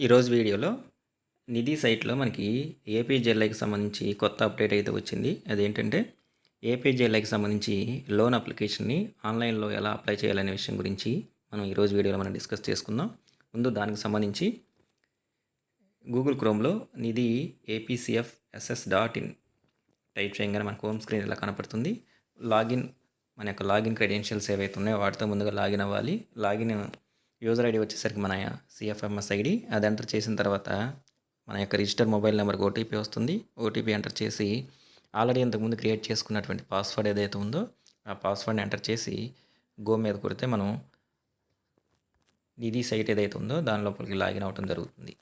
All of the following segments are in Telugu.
ఈరోజు వీడియోలో నిధి సైట్లో మనకి ఏపీజేఎల్ఐకి సంబంధించి కొత్త అప్డేట్ అయితే వచ్చింది. అదేంటంటే ఏపీజేఎల్ఐకి సంబంధించి లోన్ అప్లికేషన్ని ఆన్లైన్లో ఎలా అప్లై చేయాలనే విషయం గురించి మనం ఈరోజు వీడియోలో మనం డిస్కస్ చేసుకుందాం. ముందు దానికి సంబంధించి Google క్రోమ్లో Nidhi APCF SS dot in type చేయగానే మనకు హోమ్ స్క్రీన్ ఇలా కనపడుతుంది. లాగిన్ మన యొక్క లాగిన్ క్రెడెన్షియల్స్ ఏవైతే ఉన్నాయో వాటితో ముందుగా లాగిన్ అవ్వాలి. లాగిన్ యూజర్ ఐడి వచ్చేసరికి మన సిఎఫ్ఎంఎస్ ఐడి. అది ఎంటర్ చేసిన తర్వాత మన యొక్క రిజిస్టర్ మొబైల్ నెంబర్కి ఓటీపీ వస్తుంది. ఓటీపీ ఎంటర్ చేసి ఆల్రెడీ ఇంతకుముందు క్రియేట్ చేసుకున్నటువంటి పాస్వర్డ్ ఏదైతే ఉందో ఆ పాస్వర్డ్ని ఎంటర్ చేసి గో మీద కొడితే మనం నిధి సైట్ ఏదైతే ఉందో దాని లోపలికి లాగిన్ అవ్వటం జరుగుతుంది.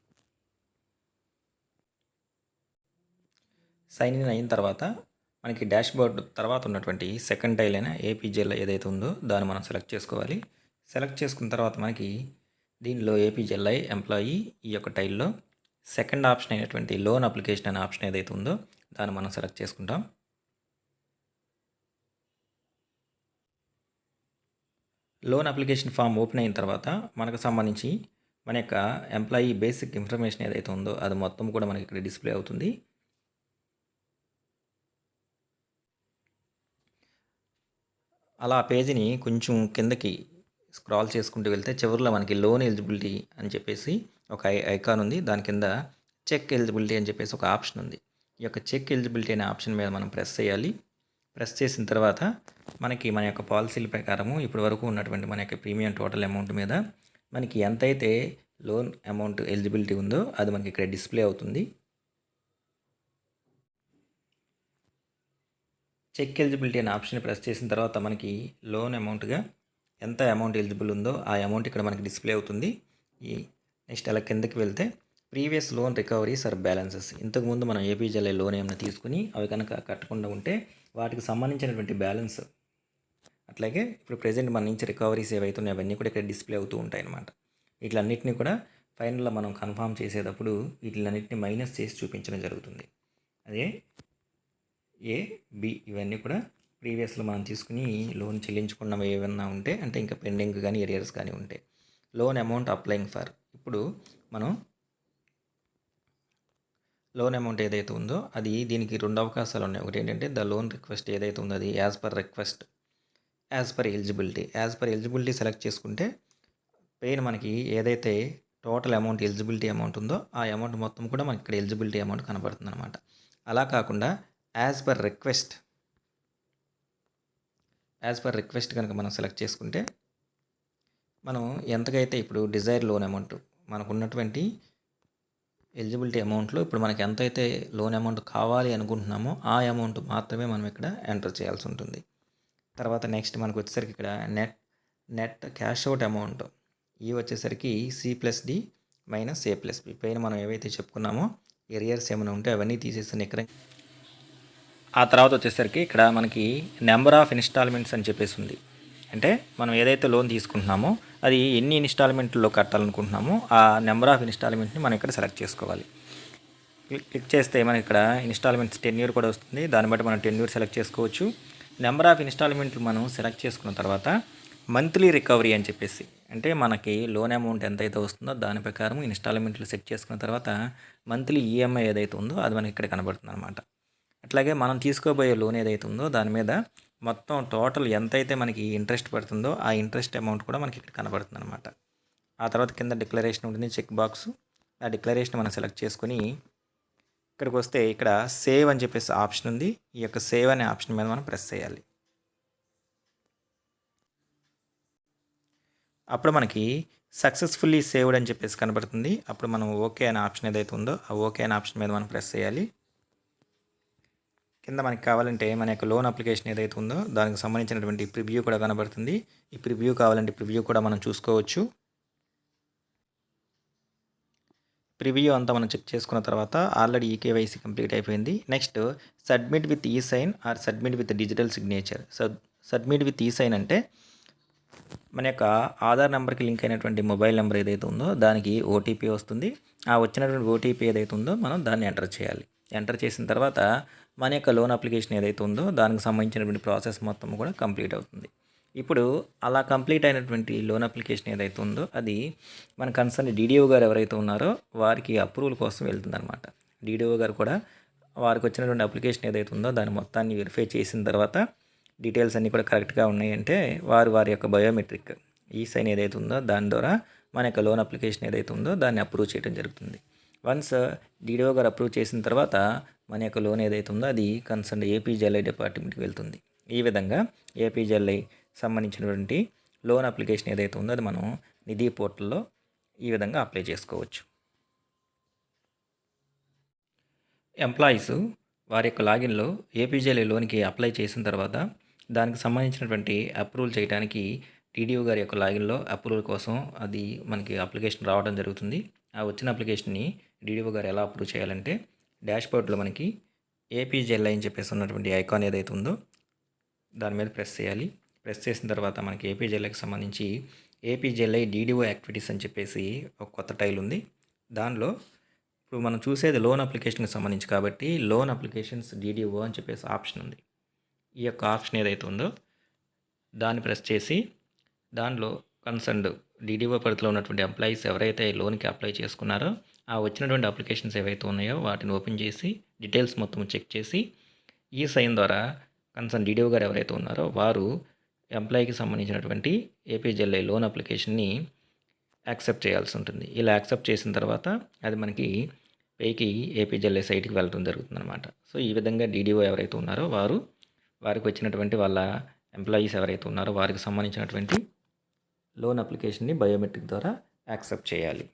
సైన్ ఇన్ అయిన తర్వాత మనకి డాష్ బోర్డ్ తర్వాత ఉన్నటువంటి సెకండ్ టైల్ అయిన ఏపీజేలో ఏదైతే ఉందో దాన్ని మనం సెలెక్ట్ చేసుకోవాలి. సెలెక్ట్ చేసుకున్న తర్వాత మనకి దీనిలో ఏపీజెల్ఐ ఎంప్లాయీ ఈ యొక్క టైల్లో సెకండ్ ఆప్షన్ అయినటువంటి లోన్ అప్లికేషన్ అనే ఆప్షన్ ఏదైతే ఉందో దాన్ని మనం సెలెక్ట్ చేసుకుంటాం. లోన్ అప్లికేషన్ ఫామ్ ఓపెన్ అయిన తర్వాత మనకు సంబంధించి మన యొక్క ఎంప్లాయీ బేసిక్ ఇన్ఫర్మేషన్ ఏదైతే ఉందో అది మొత్తం కూడా మనకి ఇక్కడ డిస్ప్లే అవుతుంది. అలా ఆ పేజీని కొంచెం కిందకి స్క్రాల్ చేసుకుంటూ వెళ్తే చివరిలో మనకి లోన్ ఎలిజిబిలిటీ అని చెప్పేసి ఒక ఐ ఐకాన్ ఉంది. దాని కింద చెక్ ఎలిజిబిలిటీ అని చెప్పేసి ఒక ఆప్షన్ ఉంది. ఈ యొక్క చెక్ ఎలిజిబిలిటీ అనే ఆప్షన్ మీద మనం ప్రెస్ చేయాలి. ప్రెస్ చేసిన తర్వాత మనకి మన యొక్క పాలసీల ప్రకారము ఇప్పటి వరకు ఉన్నటువంటి మన యొక్క ప్రీమియం టోటల్ అమౌంట్ మీద మనకి ఎంతైతే లోన్ అమౌంట్ ఎలిజిబిలిటీ ఉందో అది మనకి ఇక్కడ డిస్ప్లే అవుతుంది. చెక్ ఎలిజిబిలిటీ అనే ఆప్షన్ ప్రెస్ చేసిన తర్వాత మనకి లోన్ అమౌంట్గా ఎంత అమౌంట్ ఎలిజిబుల్ ఉందో ఆ అమౌంట్ ఇక్కడ మనకి డిస్ప్లే అవుతుంది. ఈ నెక్స్ట్ అలా కిందకి వెళ్తే previous loan recoveries or balances ఇంతకుముందు మనం ఏపీజీఎల్ఐ లోన్ ఏమైనా తీసుకుని అవి కనుక కట్టకుండా ఉంటే వాటికి సంబంధించినటువంటి బ్యాలెన్స్ అట్లాగే ఇప్పుడు ప్రజెంట్ మన నుంచి రికవరీస్ ఏవైతే అవన్నీ కూడా ఇక్కడ డిస్ప్లే అవుతూ ఉంటాయి అన్నమాట వీటిలన్నింటినీ కూడా ఫైనల్లో మనం కన్ఫామ్ చేసేటప్పుడు వీటిలన్నింటినీ మైనస్ చేసి చూపించడం జరుగుతుంది. అదే ఏ బి ఇవన్నీ కూడా ప్రీవియస్లో మనం తీసుకుని లోన్ చెల్లించుకున్నవి ఏమన్నా ఉంటే అంటే ఇంకా పెండింగ్ కానీ ఎరియర్స్ కానీ ఉంటే లోన్ అమౌంట్ అప్లయింగ్ ఫర్. ఇప్పుడు మనం లోన్ అమౌంట్ ఏదైతే ఉందో అది దీనికి రెండు అవకాశాలు ఉన్నాయి. ఒకటి ఏంటంటే ద లోన్ రిక్వెస్ట్ ఏదైతే ఉందో అది as per request as per eligibility. As per eligibility select చేసుకుంటే పెయిన్ మనకి ఏదైతే టోటల్ అమౌంట్ ఎలిజిబిలిటీ అమౌంట్ ఉందో ఆ అమౌంట్ మొత్తం కూడా మనకి ఇక్కడ ఎలిజిబిలిటీ అమౌంట్ కనబడుతుంది అనమాట అలా కాకుండా as per request as per request కనుక మనం సెలెక్ట్ చేసుకుంటే మనం ఎంతకైతే ఇప్పుడు డిజైర్ లోన్ అమౌంట్ మనకు ఉన్నటువంటి ఎలిజిబిలిటీ అమౌంట్లో ఇప్పుడు మనకి ఎంతైతే లోన్ అమౌంట్ కావాలి అనుకుంటున్నామో ఆ అమౌంట్ మాత్రమే మనం ఇక్కడ ఎంటర్ చేయాల్సి ఉంటుంది. తర్వాత నెక్స్ట్ మనకు వచ్చేసరికి ఇక్కడ net net cash out amount ఈ వచ్చేసరికి C plus D minus A plus B పైన మనం ఏవైతే చెప్పుకున్నామో ఎరియర్స్ ఏమైనా ఉంటే అవన్నీ తీసేసి ఇక్కడ ఆ తర్వాత వచ్చేసరికి ఇక్కడ మనకి నెంబర్ ఆఫ్ ఇన్స్టాల్మెంట్స్ అని చెప్పేసి ఉంది. అంటే మనం ఏదైతే లోన్ తీసుకుంటున్నామో అది ఎన్ని ఇన్స్టాల్మెంట్లో కట్టాలనుకుంటున్నామో ఆ నెంబర్ ఆఫ్ ఇన్స్టాల్మెంట్ని మనం ఇక్కడ సెలెక్ట్ చేసుకోవాలి. క్లిక్ చేస్తే మనకి ఇక్కడ ఇన్స్టాల్మెంట్స్ టెన్యూర్ కూడా వస్తుంది. దాన్ని బట్టి మనం టెన్యూర్ సెలెక్ట్ చేసుకోవచ్చు. నెంబర్ ఆఫ్ ఇన్స్టాల్మెంట్లు మనం సెలెక్ట్ చేసుకున్న తర్వాత మంత్లీ రికవరీ అని చెప్పేసి అంటే మనకి లోన్ అమౌంట్ ఎంతైతే వస్తుందో దాని ప్రకారం ఇన్స్టాల్మెంట్లు సెట్ చేసుకున్న తర్వాత మంత్లీ ఈఎంఐ ఏదైతే ఉందో అది మనకి ఇక్కడ కనబడుతుంది అనమాట అట్లాగే మనం తీసుకోబోయే లోన్ ఏదైతే ఉందో దాని మీద మొత్తం టోటల్ ఎంతైతే మనకి ఇంట్రెస్ట్ పడుతుందో ఆ ఇంట్రెస్ట్ అమౌంట్ కూడా మనకి ఇక్కడ కనబడుతుంది అనమాట ఆ తర్వాత కింద డిక్లరేషన్ ఉంటుంది చెక్ బాక్స్. ఆ డిక్లరేషన్ మనం సెలెక్ట్ చేసుకొని ఇక్కడికి వస్తే ఇక్కడ సేవ్ అని చెప్పేసి ఆప్షన్ ఉంది. ఈ యొక్క సేవ్ అనే ఆప్షన్ మీద మనం ప్రెస్ చేయాలి. అప్పుడు మనకి సక్సెస్ఫుల్లీ సేవ్డ్ అని చెప్పేసి కనబడుతుంది. అప్పుడు మనం ఓకే అనే ఆప్షన్ ఏదైతే ఉందో ఆ ఓకే అనే ఆప్షన్ మీద మనం ప్రెస్ చేయాలి. కింద మనకి కావాలంటే మన యొక్క లోన్ అప్లికేషన్ ఏదైతే ఉందో దానికి సంబంధించినటువంటి ప్రివ్యూ కూడా కనబడుతుంది. ఈ ప్రివ్యూ కావాలంటే ప్రివ్యూ కూడా మనం చూసుకోవచ్చు. ప్రివ్యూ అంతా మనం చెక్ చేసుకున్న తర్వాత ఆల్రెడీ ఈ కేవైసీ కంప్లీట్ అయిపోయింది. Next submit with e sign or submit with digital signature. Sub submit with e sign అంటే మన యొక్క ఆధార్ నెంబర్కి లింక్ అయినటువంటి మొబైల్ నెంబర్ ఏదైతే ఉందో దానికి ఓటీపీ వస్తుంది. ఆ వచ్చినటువంటి ఓటీపీ ఏదైతే ఉందో మనం దాన్ని ఎంటర్ చేయాలి. ఎంటర్ చేసిన తర్వాత మన యొక్క లోన్ అప్లికేషన్ ఏదైతే ఉందో దానికి సంబంధించినటువంటి ప్రాసెస్ మొత్తం కూడా కంప్లీట్ అవుతుంది. ఇప్పుడు అలా కంప్లీట్ అయినటువంటి లోన్ అప్లికేషన్ ఏదైతే ఉందో అది మన కన్సర్న్ డీడీఓ గారు ఎవరైతే ఉన్నారో వారికి అప్రూవల్ కోసం వెళ్తుందన్నమాట. డీడీఓ గారు కూడా వారికి వచ్చినటువంటి అప్లికేషన్ ఏదైతే ఉందో దాని మొత్తాన్ని వెరిఫై చేసిన తర్వాత డీటెయిల్స్ అన్నీ కూడా కరెక్ట్గా ఉన్నాయంటే వారు వారి యొక్క బయోమెట్రిక్ ఈ సైన్ ఏదైతే ఉందో దాని ద్వారా మన యొక్క లోన్ అప్లికేషన్ ఏదైతే ఉందో దాన్ని అప్రూవ్ చేయడం జరుగుతుంది. వన్స్ డీడీఓ గారు అప్రూవ్ చేసిన తర్వాత మన యొక్క లోన్ ఏదైతే ఉందో అది కన్సర్న్ ఏపీజీఎల్ఐ డిపార్ట్మెంట్కి వెళ్తుంది. ఈ విధంగా ఏపీజీఎల్ఐ సంబంధించినటువంటి లోన్ అప్లికేషన్ ఏదైతే ఉందో అది మనం నిధి పోర్టల్లో ఈ విధంగా అప్లై చేసుకోవచ్చు. ఎంప్లాయీస్ వారి యొక్క లాగిన్లో ఏపీజీఎల్ఐ లోన్కి అప్లై చేసిన తర్వాత దానికి సంబంధించినటువంటి అప్రూవల్ చేయడానికి టీడీఓ గారి యొక్క లాగిన్లో అప్రూవల్ కోసం అది మనకి అప్లికేషన్ రావడం జరుగుతుంది. ఆ వచ్చిన అప్లికేషన్ని డీడీఓ గారు ఎలా అప్రూవ్ చేయాలంటే డాష్బోర్డ్లో మనకి ఏపీజెల్ఐ అని చెప్పేసి ఉన్నటువంటి ఐకాన్ ఏదైతే ఉందో దాని మీద ప్రెస్ చేయాలి. ప్రెస్ చేసిన తర్వాత మనకి ఏపీజీఎల్ఐకి సంబంధించి ఏపీజెల్ఐ డీడీఓ యాక్టివిటీస్ అని చెప్పేసి ఒక కొత్త టైల్ ఉంది. దానిలో ఇప్పుడు మనం చూసేది లోన్ అప్లికేషన్కి సంబంధించి కాబట్టి లోన్ అప్లికేషన్స్ డీడీఓ అని చెప్పేసి ఆప్షన్ ఉంది. ఈ యొక్క ఆప్షన్ ఏదైతే ఉందో దాన్ని ప్రెస్ చేసి దానిలో కన్సర్న్డ్ డీడీఓ పరిధిలో ఉన్నటువంటి ఎంప్లాయీస్ ఎవరైతే లోన్కి అప్లై చేసుకున్నారో ఆ వచ్చినటువంటి అప్లికేషన్స్ ఏవైతే ఉన్నాయో వాటిని ఓపెన్ చేసి డీటెయిల్స్ మొత్తం చెక్ చేసి ఈ సైన్ ద్వారా కన్సర్న్ డీడీఓ గారు ఎవరైతే ఉన్నారో వారు ఎంప్లాయీకి సంబంధించినటువంటి ఏపీజెల్ఐ లోన్ అప్లికేషన్ని యాక్సెప్ట్ చేయాల్సి ఉంటుంది. ఇలా యాక్సెప్ట్ చేసిన తర్వాత అది మనకి పేకి ఏపీజెల్ఐ సైట్కి వెళ్ళడం జరుగుతుంది అనమాట సో ఈ విధంగా డీడీఓ ఎవరైతే ఉన్నారో వారు వారికి వచ్చినటువంటి వాళ్ళ ఎంప్లాయీస్ ఎవరైతే ఉన్నారో వారికి సంబంధించినటువంటి లోన్ అప్లికేషన్ని బయోమెట్రిక్ ద్వారా యాక్సెప్ట్ చేయాలి.